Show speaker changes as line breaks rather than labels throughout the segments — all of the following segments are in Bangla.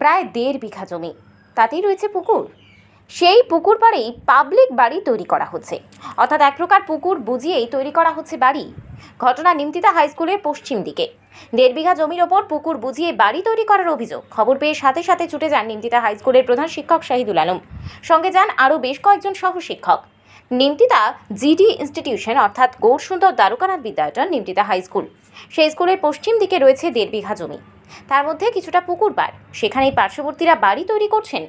প্রায় দেড় বিঘা জমি। তাতেই রয়েছে পুকুর। সেই পুকুর পাড়েই পাবলিক বাড়ি তৈরি করা হচ্ছে। অর্থাৎ এক প্রকার পুকুর বুঝিয়েই তৈরি করা হচ্ছে বাড়ি। ঘটনা নিমতিতা হাই স্কুলের পশ্চিম দিকে। দেড় বিঘা জমির ওপর পুকুর বুঝিয়ে বাড়ি তৈরি করার অভিযোগ। খবর পেয়ে সাথে সাথে ছুটে যান নিমতিতা হাই স্কুলের প্রধান শিক্ষক শাহিদুল আলম। সঙ্গে যান আরও বেশ কয়েকজন সহ শিক্ষক নিমতিতা জিডি ইনস্টিটিউশন, অর্থাৎ গৌরসুন্দর দ্বারকানাথ বিদ্যায়তন নিমতিতা হাই স্কুল। সেই স্কুলের পশ্চিম দিকে রয়েছে দেড় বিঘা জমি। তার মধ্যে কিছুটা পুকুর পাড় সেখানেই পার্শ্ববর্তীরা বাড়ি তৈরি করছেন।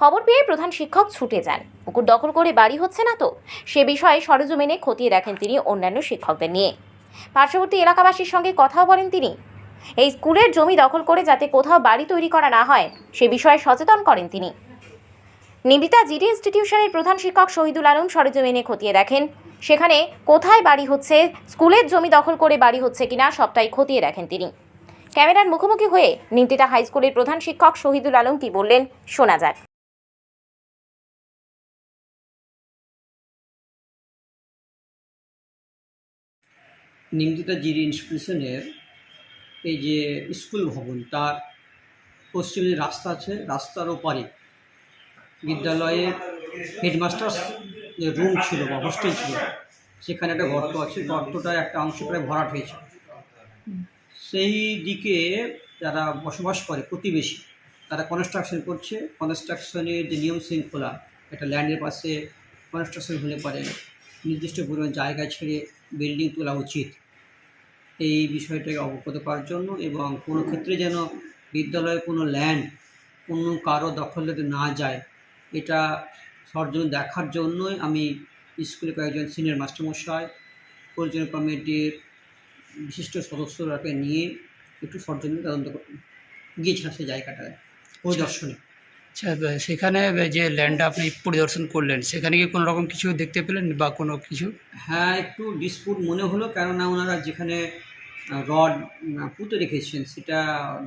খবর পেয়ে প্রধান শিক্ষক ছুটে যান। পুকুর দখল করে বাড়ি হচ্ছে না তো? সে বিষয়ে সরেজমিনে খতিয়ে দেখেন তিনি অন্যান্য শিক্ষকদের নিয়ে। পার্শ্ববর্তী এলাকাবাসীর সঙ্গে কথাও বলেন তিনি। এই স্কুলের জমি দখল করে যাতে কোথাও বাড়ি তৈরি করা না হয়, সে বিষয়ে সচেতন করেন তিনি। নিবিতা জিডি ইনস্টিটিউশনের প্রধান শিক্ষক শহীদুল আলম সরেজমিনে খতিয়ে দেখেন, সেখানে কোথায় বাড়ি হচ্ছে, স্কুলের জমি দখল করে বাড়ি হচ্ছে কিনা সবটাই খতিয়ে দেখেন তিনি। ক্যামেরার মুখোমুখি হয়ে নিমতিতা হাই স্কুলের প্রধান শিক্ষক শহীদুল আলম কি বললেন, শোনা যাক।
নিমতিতা জিরি ইনস্টিটিউশনের এই যে স্কুল ভবন, তার পশ্চিমে রাস্তা আছে, রাস্তার ওপারে বিদ্যালয়ের হেডমাস্টার্স যে রুম ছিল বা হোস্টেল ছিল, সেখানে একটা গর্ত আছে গর্তটার একটা অংশ প্রায় ভরাট হয়েছে। সেই দিকে যারা বসবাস করে প্রতিবেশী, তারা কনস্ট্রাকশন করছে। কনস্ট্রাকশনের যে নিয়ম শৃঙ্খলা, একটা ল্যান্ডের পাশে কনস্ট্রাকশন হলে পরে নির্দিষ্ট পরিমাণ জায়গা ছেড়ে বিল্ডিং তোলা উচিত। এই বিষয়টাকে অবগত করার জন্য এবং কোনো ক্ষেত্রে যেন বিদ্যালয়ে কোনো ল্যান্ড অন্য কারও দখল না যায়, এটা সরজন্য দেখার জন্যই আমি স্কুলে কয়েকজন সিনিয়র মাস্টারমশাই পরিচালনা কমিটির বিশিষ্ট সদস্যরাকে নিয়ে একটু সরজন্য তদন্ত করতে গিয়েছিলাম সেই জায়গাটায় পরিদর্শনে।
আচ্ছা সেখানে যে ল্যান্ডটা আপনি পরিদর্শন করলেন সেখানে কি কোনো রকম কিছু দেখতে পেলেন বা কোনো কিছু?
হ্যাঁ একটু ডিসপুট মনে হলো কেননা ওনারা যেখানে রড পুঁতে রেখেছেন সেটা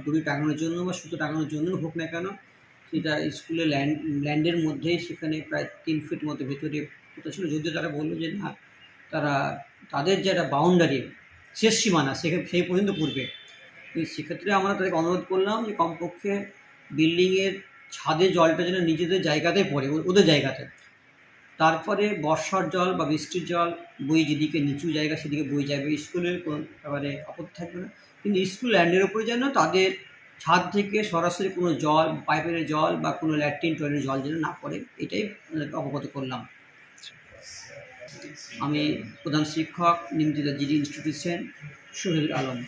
দড়ি টাঙানোর জন্য বা সুতো টাঙানোর জন্য হোক না কেন সেটা স্কুলে ল্যান্ড ল্যান্ডের মধ্যেই সেখানে প্রায় তিন ফিট মতো ভেতরে পুঁতে ছিল। যদিও তারা বলল যে না তারা তাদের যে একটা বাউন্ডারি শেষ সীমানা সেই পর্যন্ত পূর্বে সেক্ষেত্রে আমরা তাদেরকে অনুরোধ করলাম যে কমপক্ষে বিল্ডিংয়ের ছাদে জলটা যেন নিজেদের জায়গাতে পড়ে ওদের জায়গাতে। তারপরে বর্ষার জল বা বৃষ্টির জল, বই যেদিকে নিচু জায়গা সেদিকে বই যাবে। স্কুলের কোনো ব্যাপারে আপত্তি থাকবে না। কিন্তু স্কুল ল্যান্ডের উপরে যেন তাদের ছাদ থেকে সরাসরি কোনো জল, পাইপের জল বা কোনো ল্যাট্রিন টয়লের জল যেন না পড়ে, এটাই অবগত করলাম। আমি প্রধান শিক্ষক নিমজিদা জিডি ইনস্টিটিউশন সোহেল আলম।